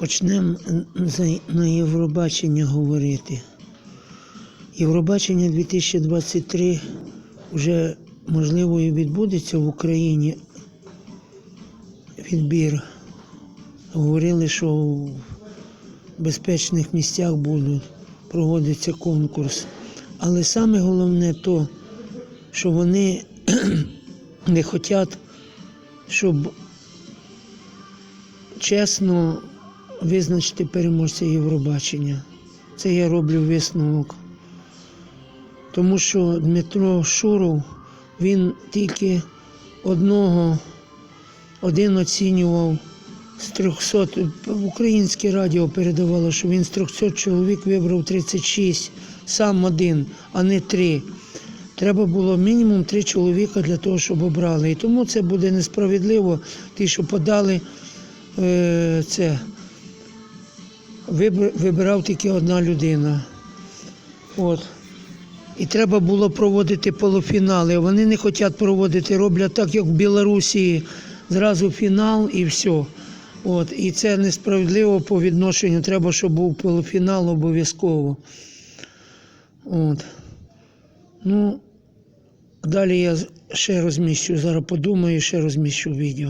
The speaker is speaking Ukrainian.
Почнемо на Євробачення говорити. Євробачення 2023 вже можливо і відбудеться в Україні. Відбір. Говорили, що в безпечних місцях будуть проводитися конкурс. Але саме головне то, що вони не хочуть, щоб чесно визначити переможця Євробачення. Це я роблю висновок. Тому що Дмитро Шуров, він тільки одного, один оцінював з 300, українське радіо передавало, що він з 300 чоловік вибрав 36, сам один, а не три. Треба було мінімум три чоловіка для того, щоб обрали. І тому це буде несправедливо. Ті, що подали е, це, вибирав тільки одна людина. От. І треба було проводити полуфінали. Вони не хочуть проводити, роблять так, як в Білорусі, зразу фінал і все. От. І це несправедливо по відношенню. Треба, щоб був полуфінал обов'язково. От. Ну, далі я ще розміщу. Зараз подумаю, ще розміщу відео.